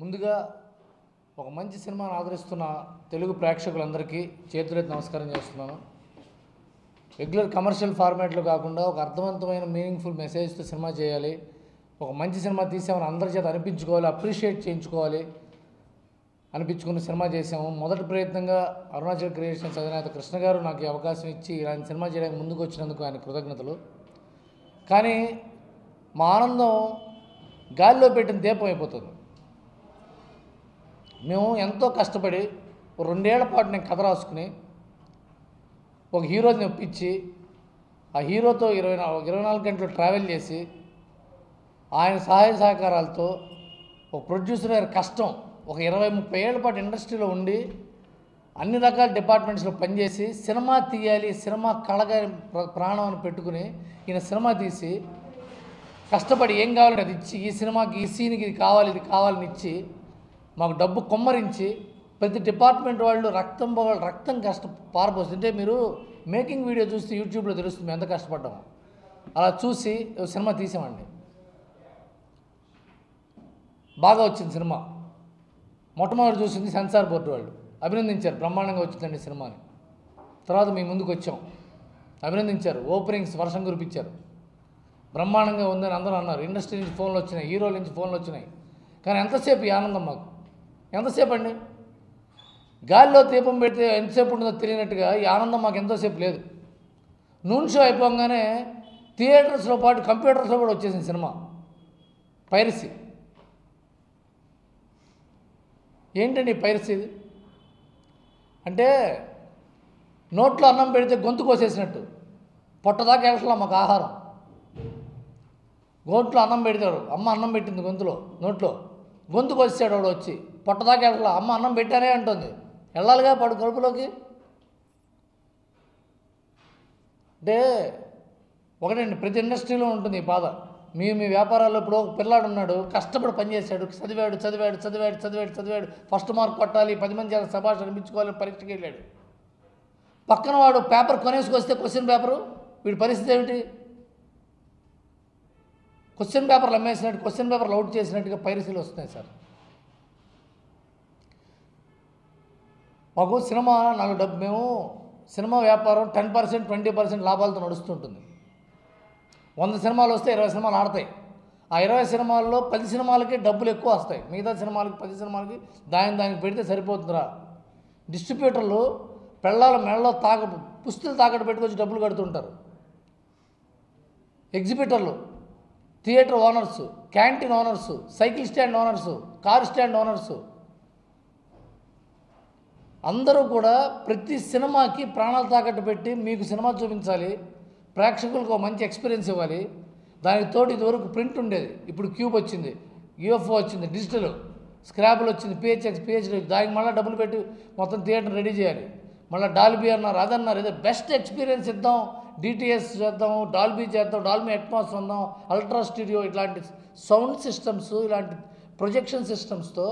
ముందుగా ఒక మంచి సినిమాను ఆదరిస్తున్న తెలుగు ప్రేక్షకులందరికీ చేతులెత్తి నమస్కారం చేస్తున్నాను. రెగ్యులర్ కమర్షియల్ ఫార్మాట్లో కాకుండా ఒక అర్థవంతమైన మీనింగ్ఫుల్ మెసేజ్తో సినిమా చేయాలి. ఒక మంచి సినిమా తీసామని అందరి చేత అనిపించుకోవాలి అప్రిషియేట్ చేయించుకోవాలి అనిపించుకున్న సినిమా చేసాము. మొదటి ప్రయత్నంగా అరుణాచల్ క్రియేషన్స్ అధినేత కృష్ణ గారు నాకు అవకాశం ఇచ్చి ఇలాంటి సినిమా చేయడానికి ముందుకు వచ్చినందుకు ఆయన కృతజ్ఞతలు. కానీ మా ఆనందం గాలిలో పెట్టిన దీపం అయిపోతుంది. మేము ఎంతో కష్టపడి రెండేళ్ళ పాటు నేను కథ రాసుకుని ఒక హీరోని ఒప్పించి ఆ హీరోతో ఇరవై నాలుగు ఇరవై నాలుగు గంటలు ట్రావెల్ చేసి ఆయన సహాయ సహకారాలతో ఒక ప్రొడ్యూసర్ గారి కష్టం ఒక ఇరవై ముప్పై ఏళ్ళ పాటు ఇండస్ట్రీలో ఉండి అన్ని రకాల డిపార్ట్మెంట్స్లో పనిచేసి సినిమా తీయాలి సినిమా కళగా ప్రాణం అని పెట్టుకుని ఈయన సినిమా తీసి కష్టపడి ఏం కావాలంటే అది ఇచ్చి ఈ సినిమాకి ఈ సీన్కి ఇది కావాలి ఇది కావాలని ఇచ్చి మాకు డబ్బు కొమ్మరించి ప్రతి డిపార్ట్మెంట్ వాళ్ళు రక్తం రక్తం కష్ట పారపోస్తుంది అంటే మీరు మేకింగ్ వీడియో చూస్తే యూట్యూబ్లో తెలుస్తుంది ఎంత కష్టపడ్డాము. అలా చూసి సినిమా తీసామండి. బాగా వచ్చింది సినిమా. మొట్టమొదటి చూసింది సెన్సార్ బోర్డు వాళ్ళు. అభినందించారు బ్రహ్మాండంగా వచ్చిందండి సినిమాని. తర్వాత మీ ముందుకు వచ్చాం. అభినందించారు ఓపెనింగ్స్ వర్షం కురిపించారు. బ్రహ్మాండంగా ఉందని అందరూ అన్నారు. ఇండస్ట్రీ నుంచి ఫోన్లు వచ్చినాయి హీరోల నుంచి ఫోన్లు వచ్చినాయి. కానీ ఎంతసేపు ఈ ఆనందం మాకు? ఎంతసేపు అండి గాలిలో దీపం పెడితే ఎంతసేపు ఉంటుందో తెలియనట్టుగా ఈ ఆనందం మాకు ఎంతోసేపు లేదు. నూన్ షో అయిపోగానే థియేటర్స్లో పాటు కంప్యూటర్స్లో కూడా వచ్చేసింది సినిమా. పైరసీ. ఏంటండి ఈ పైరసీ ఇది? అంటే నోట్లో అన్నం పెడితే గొంతు కోసేసినట్టు. పొట్టదాకా వెళ్ళట్లా మాకు ఆహారం. గొంతులో అన్నం పెడతాడు. అమ్మ అన్నం పెట్టింది గొంతులో నోట్లో. గొంతు కోసేసాడు వాడు వచ్చి. పొట్టదాకా వెళ్ళాలి? అమ్మ అన్నం పెట్టానే అంటుంది. వెళ్ళాలిగా పడు కడుపులోకి. అంటే ఒకటండి ప్రతి ఇండస్ట్రీలో ఉంటుంది ఈ బాధ. మీ మీ వ్యాపారాల్లో ఇప్పుడు ఒక పిల్లాడు ఉన్నాడు కష్టపడి పనిచేశాడు చదివాడు చదివాడు చదివాడు చదివాడు చదివాడు ఫస్ట్ మార్క్ కొట్టాలి పది మంది చేత సభాష్ అనిపించుకోవాలని పరీక్షకి వెళ్ళాడు. పక్కన వాడు పేపర్ కొనేసుకొస్తే క్వశ్చన్ పేపరు వీడి పరిస్థితి ఏమిటి? క్వశ్చన్ పేపర్లు అమ్మేసినట్టు క్వశ్చన్ పేపర్లు అవుట్ చేసినట్టుగా పైరసీలు వస్తున్నాయి సార్. మాకు సినిమా నాకు డబ్బు మేము సినిమా వ్యాపారం టెన్ పర్సెంట్ ట్వంటీ పర్సెంట్ లాభాలతో నడుస్తుంటుంది. వంద సినిమాలు వస్తే ఇరవై సినిమాలు ఆడతాయి. ఆ ఇరవై సినిమాల్లో పది సినిమాలకి డబ్బులు ఎక్కువ వస్తాయి. మిగతా సినిమాలకి పది సినిమాలకి దాని దానికి పెడితే సరిపోతుందిరా. డిస్ట్రిబ్యూటర్లు పెళ్ళాల మెళ్ళలో తాక పుస్తులు తాకట్టు పెట్టుకొచ్చి డబ్బులు కడుతుంటారు. ఎగ్జిబిటర్లు theatre owners canteen owners cycle stand owners car stand owners అందరూ కూడా ప్రతి సినిమాకి ప్రాణాలు తాకట్టు పెట్టి మీకు సినిమా చూపించాలి. ప్రేక్షకులకు ఒక మంచి ఎక్స్పీరియన్స్ ఇవ్వాలి. దానికి తోటి ఇదివరకు ప్రింట్ ఉండేది. ఇప్పుడు క్యూబ్ వచ్చింది యూఎఫ్ఓ వచ్చింది డిజిటల్ స్క్రాబుల్ వచ్చింది పిహెచ్ఎక్స్ పిహెచ్డి దానికి మళ్ళీ డబ్బులు పెట్టి మొత్తం థియేటర్ రెడీ చేయాలి. మళ్ళీ డాల్బీ అన్నారు అదన్నారు ఏదో బెస్ట్ ఎక్స్పీరియన్స్ ఇద్దాం. డిటిఎస్ చేద్దాం డాల్బీ చేద్దాం డాల్బీ అట్మాస్ ఉందాం అల్ట్రా స్టూడియో ఇట్లాంటి సౌండ్ సిస్టమ్స్ ఇలాంటి ప్రొజెక్షన్ సిస్టమ్స్తో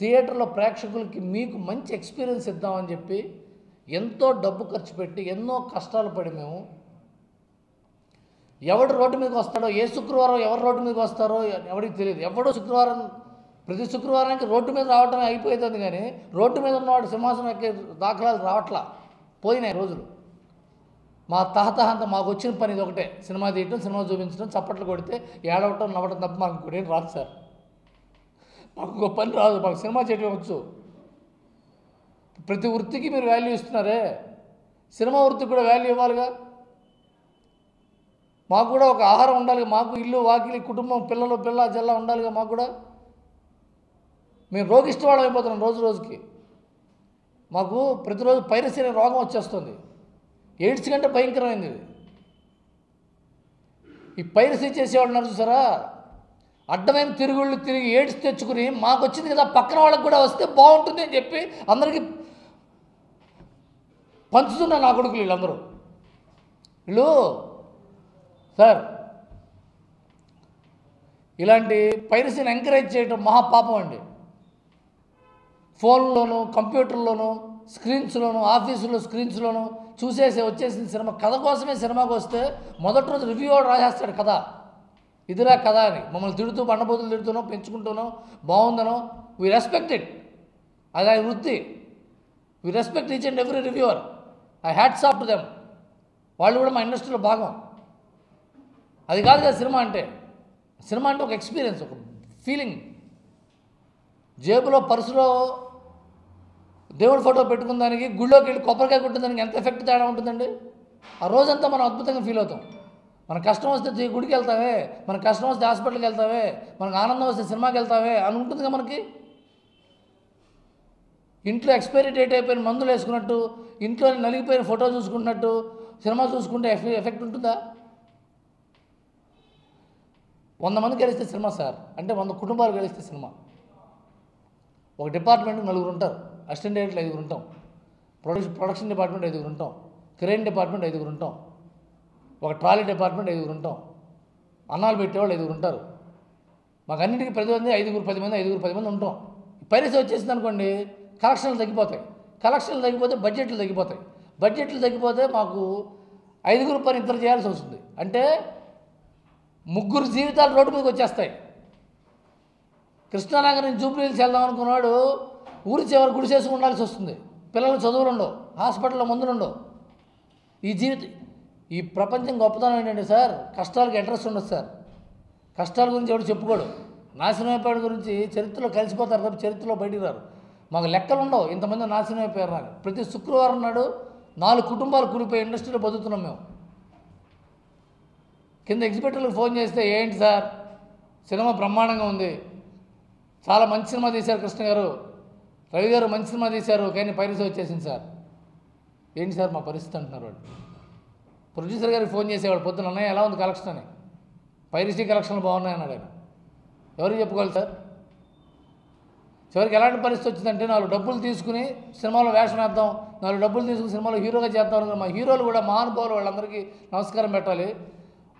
థియేటర్లో ప్రేక్షకులకి మీకు మంచి ఎక్స్పీరియన్స్ ఇద్దామని చెప్పి ఎంతో డబ్బు ఖర్చు పెట్టి ఎన్నో కష్టాలు పడి మేము. ఎవడు రోడ్డు మీదకి వస్తాడో ఏ శుక్రవారం ఎవరు రోడ్డు మీదకి వస్తారో ఎవరికి తెలియదు. ఎవడో శుక్రవారం ప్రతి శుక్రవారానికి రోడ్డు మీద రావటం అయిపోతుంది కానీ రోడ్డు మీద ఉన్నవాడు సింహాసనం ఎక్కే దాఖలాలు రావట్లా. పోయినాయి రోజులు. మా తహతహ మాకు వచ్చిన పని ఇది ఒకటే. సినిమా తీయటం సినిమా చూపించడం చప్పట్లు కొడితే ఏడవటం నవ్వటం తప్ప మాకు కూడా రాదు సార్. మాకు ఒక పని రాదు మాకు సినిమా చేయటం వచ్చు. ప్రతి వృత్తికి మీరు వాల్యూ ఇస్తున్నారే. సినిమా వృత్తికి కూడా వాల్యూ ఇవ్వాలిగా. మాకు కూడా ఒక ఆహారం ఉండాలి మాకు ఇల్లు వాకిలి కుటుంబం పిల్లలు పిల్ల జల్ల ఉండాలిగా మాకు కూడా. మేము రోగిష్ట వాళ్ళం అయిపోతున్నాం రోజు రోజుకి. మాకు ప్రతిరోజు పైరసీ అనే రోగం వచ్చేస్తుంది. ఎయిడ్స్ కంటే భయంకరమైంది ఈ పైరసీ చేసేవాడు ఉన్నారు చూసారా? అడ్డమైన తిరుగుళ్ళు తిరిగి ఏడ్చి తెచ్చుకుని మాకు వచ్చింది కదా పక్కన వాళ్ళకి కూడా వస్తే బాగుంటుంది అని చెప్పి అందరికీ పంచుతున్నారు నా కొడుకులు వీళ్ళందరూ. వీళ్ళు సార్ ఇలాంటి పైరసీని ఎంకరేజ్ చేయడం మహాపాపం అండి. ఫోన్లోను కంప్యూటర్లోను స్క్రీన్స్లోను ఆఫీసులో స్క్రీన్స్లోను చూసేసి వచ్చేసిన సినిమా కథ కోసమే సినిమాకి వస్తే మొదటి రోజు రివ్యూ రాసేస్తాడు కథ ఇదిరా కదా అని. మమ్మల్ని తిడుతూ బండబోతులు తిడుతున్నాం పెంచుకుంటున్నాం బాగుందనో వి రెస్పెక్ట్ ఇట్ అది ఆయన వృత్తి. We respect each and every reviewer I hats off to them వాళ్ళు కూడా మా ఇండస్ట్రీలో భాగం. అది కాదు కదా సినిమా అంటే. సినిమా అంటే ఒక ఎక్స్పీరియన్స్ ఒక ఫీలింగ్ జేబులో పర్సులో దేవుడి ఫోటో పెట్టుకున్న దానికి గుళ్ళోకి వెళ్ళి కొబ్బరికాయ కొట్టిన దానికి ఎంత ఎఫెక్ట్ తేడా ఉంటుందండి? ఆ రోజంతా మనం అద్భుతంగా ఫీల్ అవుతాం. మన కష్టం వస్తే గుడికి వెళ్తావే మన కష్టం వస్తే హాస్పిటల్కి వెళ్తావే మనకు ఆనందం వస్తే సినిమాకి వెళ్తావే అని ఉంటుందిగా మనకి. ఇంట్లో ఎక్స్పైరీ డేట్ అయిపోయిన మందులు వేసుకున్నట్టు ఇంట్లో నలిగిపోయిన ఫోటో చూసుకున్నట్టు సినిమా చూసుకుంటే ఎఫె- ఎఫెక్ట్ ఉంటుందా? వంద మంది గెలిస్తే సినిమా సార్ అంటే వంద కుటుంబాలు గెలిస్తే సినిమా. ఒక డిపార్ట్మెంట్ నలుగురు ఉంటారు అసిస్టెంట్ డైరెక్టర్లు ఐదుగురు ఉంటాం ప్రొడక్షన్ ప్రొడక్షన్ డిపార్ట్మెంట్ ఐదుగురు ఉంటాం క్రెయిన్ డిపార్ట్మెంట్ ఐదుగురు ఉంటాం. ఒక ట్రాలీ డిపార్ట్మెంట్ ఐదుగురు ఉంటాం. అన్నాలు పెట్టేవాళ్ళు ఐదుగురు ఉంటారు. మాకు అన్నింటికి ప్రతి మంది ఐదుగురు పది మంది ఐదుగురు పది మంది ఉంటాం. పైరసీ వచ్చేసింది అనుకోండి కలెక్షన్లు తగ్గిపోతాయి. కలెక్షన్లు తగ్గిపోతే బడ్జెట్లు తగ్గిపోతాయి. బడ్జెట్లు తగ్గిపోతే మాకు ఐదుగురు పని ఇద్దరు చేయాల్సి వస్తుంది. అంటే ముగ్గురు జీవితాలు రోడ్డు మీదకి వచ్చేస్తాయి. కృష్ణానగర్ నుంచి జూబ్లీహిల్స్ వెళ్దాం అనుకున్నాడు ఊరి చివరి గుడిసేసి ఉండాల్సి వస్తుంది. పిల్లలు చదువులు ఉండవు హాస్పిటల్లో మందులు ఉండవు. ఈ జీవితం ఈ ప్రపంచం గొప్పతనం ఏంటంటే సార్ కష్టాలకు ఇంట్రెస్ట్ ఉండదు సార్. కష్టాల గురించి ఎవడు చెప్పుకోడు. నాశనం అయిపోయాడు గురించి చరిత్రలో కలిసిపోతారు తప్ప చరిత్రలో బయటికి రారు. మాకు లెక్కలు ఉండవు. ఇంతమంది నాశనం అయిపోయారు నాకు. ప్రతి శుక్రవారం నాడు నాలుగు కుటుంబాలు కూలిపోయి ఇండస్ట్రీలో బతుకుతున్నాం మేము. కింద ఎగ్జిబిటర్లకు ఫోన్ చేస్తే ఏంటి సార్? సినిమా బ్రహ్మాండంగా ఉంది. చాలా మంచి సినిమా తీశారు కృష్ణ గారు. రవి గారు మంచి సినిమా తీశారు. కానీ పైరసీ వచ్చేసింది సార్. ఏంటి సార్ మా పరిస్థితి? అంటున్నారు వాళ్ళు. ప్రొడ్యూసర్ గారికి ఫోన్ చేసేవాడు పొద్దున అన్నయ్య ఎలా ఉంది కలెక్షన్ అని. పైరసీ కలెక్షన్లు బాగున్నాయన్నాడు ఆయన. ఎవరికి చెప్పుకోవాలి సార్? చివరికి ఎలాంటి పరిస్థితి వచ్చిందంటే నాలుగు డబ్బులు తీసుకుని సినిమాలో వేషం వేద్దాం నాలుగు డబ్బులు తీసుకుని సినిమాలో హీరోగా చేద్దాం అనుకున్న మా హీరోలు కూడా మహానుభావులు వాళ్ళందరికీ నమస్కారం పెట్టాలి.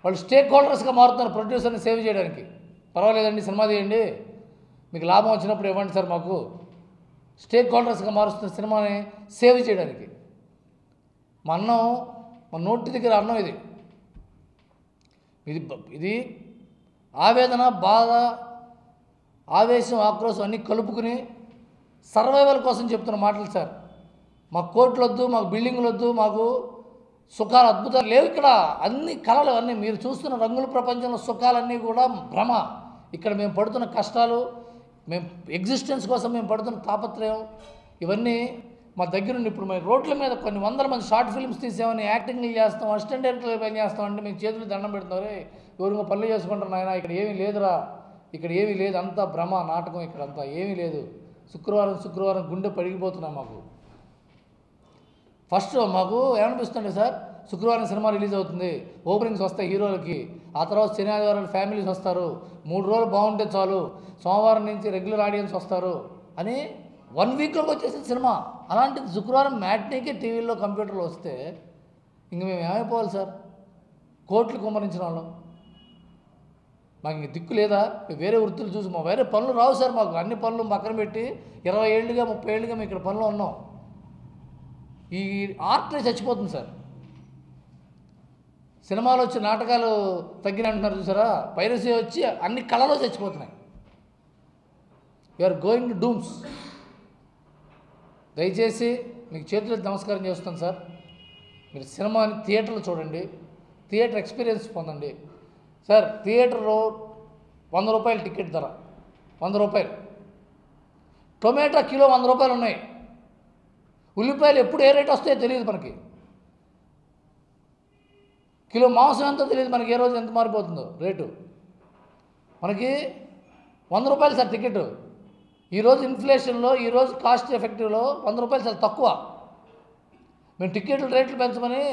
వాళ్ళు స్టేక్ హోల్డర్స్గా మారుతున్నారు ప్రొడ్యూసర్ని సేవ్ చేయడానికి. పర్వాలేదండి సినిమా తీయండి. మీకు లాభం వచ్చినప్పుడు ఇవ్వండి సార్ మాకు. స్టేక్ హోల్డర్స్గా మారుస్తున్న సినిమాని సేవ్ చేయడానికి. మా మన మా నోటి దగ్గర అన్నం ఇది. ఇది ఇది ఆవేదన బాధ ఆవేశం ఆక్రోశం అన్నీ కలుపుకుని సర్వైవల్ కోసం చెప్తున్న మాటలు సార్. మాకు కోట్లు వద్దు మాకు బిల్డింగ్లు వద్దు మాకు సుఖాలు అద్భుతాలు లేవు ఇక్కడ. అన్ని కళలు అన్నీ మీరు చూస్తున్న రంగుల ప్రపంచంలో సుఖాలన్నీ కూడా భ్రమ. ఇక్కడ మేము పడుతున్న కష్టాలు మేము ఎగ్జిస్టెన్స్ కోసం మేము పడుతున్న తాపత్రయం ఇవన్నీ మా దగ్గర ఉండి ఇప్పుడు మేము రోడ్ల మీద కొన్ని వందల మంది షార్ట్ ఫిల్మ్స్ తీసామని యాక్టింగ్లు చేస్తాం అసిస్టెంట్ డైరెక్టర్లు పని చేస్తాం అంటే మేము చేతులు దండం పెడుతున్నారు "రేయ్, ఎవరికో పనులు చేసుకుంటారు నాయన ఇక్కడ ఏమీ లేదురా. ఇక్కడ ఏమీ లేదు. అంతా భ్రమ నాటకం ఇక్కడ అంతా ఏమీ లేదు. శుక్రవారం శుక్రవారం గుండె పడిగిపోతున్నాం మాకు. ఫస్ట్ మాకు ఏమనిపిస్తుంది సార్ శుక్రవారం సినిమా రిలీజ్ అవుతుంది. ఓపెనింగ్స్ వస్తాయి హీరోలకి. ఆ తర్వాత శని ఆదివారం ఫ్యామిలీస్ వస్తారు. మూడు రోజులు బాగుంటే చాలు. సోమవారం నుంచి రెగ్యులర్ ఆడియన్స్ వస్తారు అని వన్ వీక్లోకి వచ్చేసిన సినిమా. అలాంటిది శుక్రవారం మ్యాట్నీకే టీవీలో కంప్యూటర్లో వస్తే ఇంక మేము ఏమైపోవాలి సార్? కోట్లు కుమ్మరించిన వాళ్ళం. మాకు ఇంక దిక్కు లేదా? వేరే వృత్తులు చూసి మా వేరే పనులు రావు సార్ మాకు. అన్ని పనులు పక్కన పెట్టి ఇరవై ఏళ్ళుగా ముప్పై ఏళ్ళుగా మేము ఇక్కడ పనులు ఉన్నాం. ఈ ఆర్ట్ చచ్చిపోతుంది సార్. సినిమాలు వచ్చి నాటకాలు తగ్గిన అంటున్నారు చూసారా? పైరసీ వచ్చి అన్ని కళలో చచ్చిపోతున్నాయి. ఆర్ గోయింగ్ టు డూమ్స్ దయచేసి మీకు చేతులెత్తి నమస్కారం చేస్తాను సార్. మీరు సినిమాని థియేటర్లో చూడండి థియేటర్ ఎక్స్పీరియన్స్ పొందండి. సార్ థియేటర్లో వంద రూపాయలు టికెట్ ధర వంద రూపాయలు. టొమాటో కిలో వంద రూపాయలు ఉన్నాయి. ఉల్లిపాయలు ఎప్పుడు ఏ రేట్ వస్తాయో తెలియదు మనకి. కిలో మాంసం ఎంతో తెలియదు మనకి ఏ రోజు ఎంత మారిపోతుందో రేటు. మనకి వంద రూపాయలు సార్ టికెట్. ఈరోజు ఇన్ఫ్లేషన్లో ఈరోజు కాస్ట్ ఎఫెక్టివ్లో వంద రూపాయలు చాలా తక్కువ. మేము టికెట్ల రేట్లు పెంచమని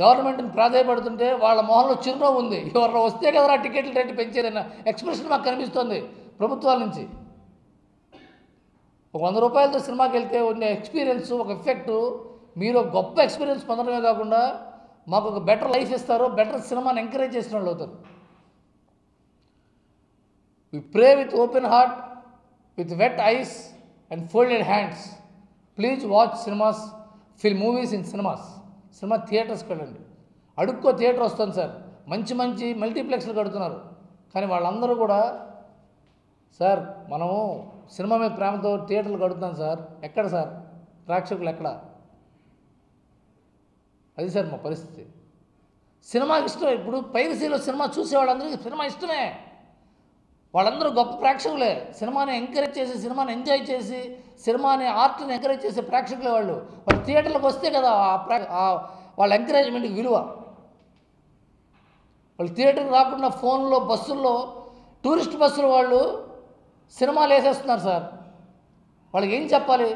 గవర్నమెంట్ని ప్రాధాయపడుతుంటే వాళ్ళ మొహంలో చిరునవ్వు ఉంది. ఎవరు వస్తే కదరా టికెట్ల రేట్లు పెంచేదన్న ఎక్స్ప్రెషన్ మాకు కనిపిస్తుంది ప్రభుత్వాల నుంచి. ఒక వంద రూపాయలతో సినిమాకి వెళ్తే ఉండే ఎక్స్పీరియన్స్ ఒక ఎఫెక్ట్ మీరు గొప్ప ఎక్స్పీరియన్స్ పొందడమే కాకుండా మాకు ఒక బెటర్ లైఫ్ ఇస్తారు బెటర్ సినిమాని ఎంకరేజ్ చేసిన వాళ్ళు అవుతారు. We pray with open heart with wet eyes and folded hands please watch cinemas fill movies in cinemas cinema థియేటర్స్కి వెళ్ళండి అడుక్కో థియేటర్ వస్తుంది సార్. మంచి మంచి మల్టీప్లెక్స్లు కడుతున్నారు. కానీ వాళ్ళందరూ కూడా సార్ మనము సినిమా మీద ప్రేమతో థియేటర్లు కడుతున్నాం సార్. ఎక్కడ సార్? ప్రేక్షకులు ఎక్కడ? అది సార్ మా పరిస్థితి. సినిమాకి ఇష్టం. ఇప్పుడు పైరసీలో సినిమా చూసేవాళ్ళందరికీ సినిమా ఇష్టమే. వాళ్ళందరూ గొప్ప ప్రేక్షకులే. సినిమాని ఎంకరేజ్ చేసి సినిమాని ఎంజాయ్ చేసి సినిమాని ఆర్ట్ని ఎంకరేజ్ చేసే ప్రేక్షకులే వాళ్ళు. వాళ్ళు థియేటర్లకు వస్తే కదా ఆ ప్రే వాళ్ళ ఎంకరేజ్మెంట్కి విలువ. వాళ్ళు థియేటర్కి రాకుండా ఫోన్లో బస్సుల్లో టూరిస్ట్ బస్సులు వాళ్ళు సినిమాలు వేసేస్తున్నారు సార్. వాళ్ళకి ఏం చెప్పాలి?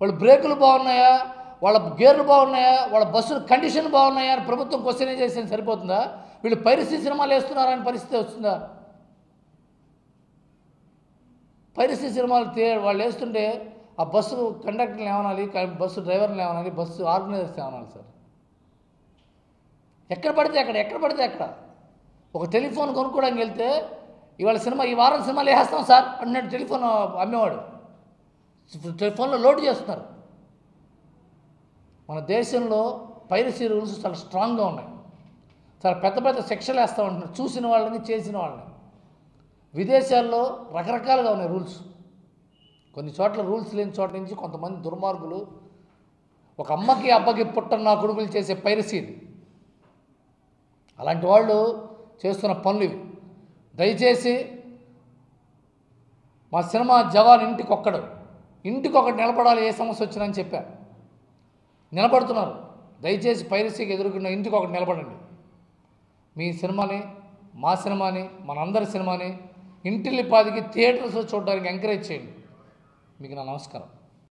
వాళ్ళ బ్రేకులు బాగున్నాయా? వాళ్ళ గేర్లు బాగున్నాయా? వాళ్ళ బస్సులు కండిషన్ బాగున్నాయా అని ప్రభుత్వం క్వశ్చన్ చేసిన సరిపోతుందా? వీళ్ళు పరిస్థితి సినిమాలు వేస్తున్నారని పరిస్థితి వస్తుందా? పైరసీ సినిమాలు తే వాళ్ళు వేస్తుంటే ఆ బస్సు కండక్టర్ని ఏమనాలి బస్సు డ్రైవర్ని ఏమనాలి బస్సు ఆర్గనైజర్స్ ఏమనాలి సార్? ఎక్కడ పడితే అక్కడ ఎక్కడ పడితే అక్కడ. ఒక టెలిఫోన్ కొనుక్కోవడానికి వెళ్తే ఇవాళ సినిమా ఈ వారం సినిమాలు వేస్తాం సార్ అన్నట్టు టెలిఫోన్ అమ్మేవాడు. టెలిఫోన్లో లోడ్ చేస్తున్నారు. మన దేశంలో పైరసీ రూల్స్ చాలా స్ట్రాంగ్గా ఉన్నాయి. చాలా పెద్ద పెద్ద శిక్షలు వేస్తూ ఉంటున్నారు. చూసిన వాళ్ళని చేసిన వాళ్ళని. విదేశాల్లో రకరకాలుగా ఉన్నాయి రూల్స్. కొన్ని చోట్ల రూల్స్ లేని చోట నుంచి కొంతమంది దుర్మార్గులు ఒక అమ్మకి అబ్బకి పుట్టన్న నా కొడుకులు చేసే పైరసీ ఇది. అలాంటి వాళ్ళు చేస్తున్న పనులు ఇవి. దయచేసి మా సినిమా జవాన్ ఇంటికొక్కడు. ఇంటికొకటి నిలబడాలి ఏ సమస్య వచ్చిందని చెప్పా. నిలబడుతున్నారు. దయచేసి పైరసీకి ఎదుర్కొన్న ఇంటికి ఒకటి నిలబడండి. మీ సినిమాని మా సినిమాని మనందరి సినిమాని ఇంటిల్లి పాదికి చూడడానికి ఎంకరేజ్ చేయండి. మీకు నా నమస్కారం.